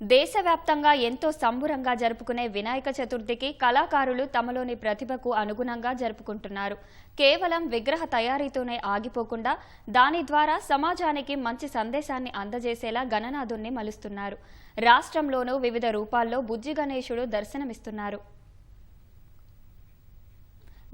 దేశవ్యాప్తంగా ఎంతో సంబురంగా జరుపుకునే వినాయక చతుర్థికి కళాకారులు తమలోని ప్రతిభకు అనుగుణంగా జరుపుకుంటున్నారు. కేవలం విగ్రహ తయారీతోనే ఆగిపోకుండా దాని ద్వారా సమాజానికి మంచి సందేశాన్ని అందజేసేలా గణనాథుణ్ణి మలుస్తున్నారు. రాష్ట్రంలోనూ వివిధ రూపాల్లో బుజ్జి గణేశుడు దర్శనమిస్తున్నారు.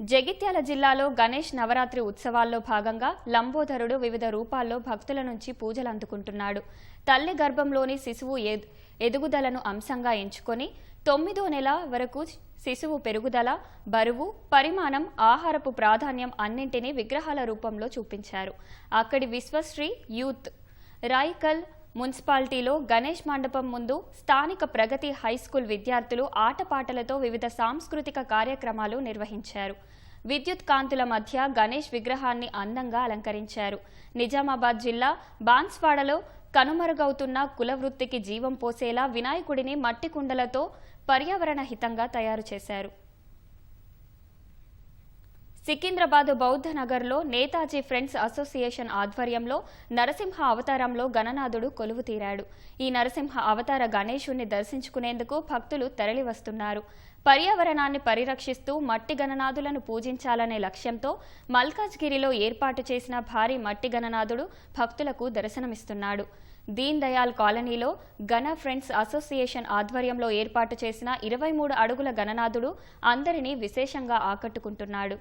జగిత్యాల జిల్లాలో గణేష్ నవరాత్రి ఉత్సవాల్లో భాగంగా లంబోదరుడు వివిధ రూపాల్లో భక్తుల నుంచి పూజలు అందుకుంటున్నాడు. తల్లి గర్భంలోని శిశువు ఎద్- ఎదుగుదలను అంశంగా ఎంచుకొని తొమ్మిదో నెల వరకు శిశువు పెరుగుదల బరువు పరిమాణం ఆహారపు ప్రాధాన్యం అన్నింటినీ విగ్రహాల రూపంలో చూపించారు. అక్కడి విశ్వశ్రీ యూత్ రాయికల్ మున్సిపాలిటీలో గణేష్ మండపం ముందు స్థానిక ప్రగతి హైస్కూల్ విద్యార్థులు ఆటపాటలతో వివిధ సాంస్కృతిక కార్యక్రమాలు నిర్వహించారు. విద్యుత్ కాంతుల మధ్య గణేష్ విగ్రహాన్ని అందంగా అలంకరించారు. నిజామాబాద్ జిల్లా బాన్స్వాడలో కనుమరుగవుతున్న కుల వృత్తికి జీవం పోసేలా వినాయకుడిని మట్టి కుండలతో పర్యావరణ హితంగా తయారు చేశారు. సికింద్రాబాద్ బౌద్ధ నగర్లో నేతాజీ ఫ్రెండ్స్ అసోసియేషన్ ఆధ్వర్యంలో నరసింహ అవతారంలో గణనాథుడు కొలువు తీరాడు. ఈ నరసింహ అవతార గణేశుణ్ణి దర్శించుకునేందుకు భక్తులు తరలివస్తున్నారు. పర్యావరణాన్ని పరిరక్షిస్తూ మట్టి గణనాథులను పూజించాలనే లక్ష్యంతో మల్కాజ్గిరిలో ఏర్పాటు చేసిన భారీ మట్టి గణనాథుడు భక్తులకు దర్శనమిస్తున్నాడు. దీన్ దయాల్ కాలనీలో గణ ఫ్రెండ్స్ అసోసియేషన్ ఆధ్వర్యంలో ఏర్పాటు చేసిన ఇరవై మూడు అడుగుల గణనాథుడు అందరినీ విశేషంగా ఆకట్టుకుంటున్నాడు.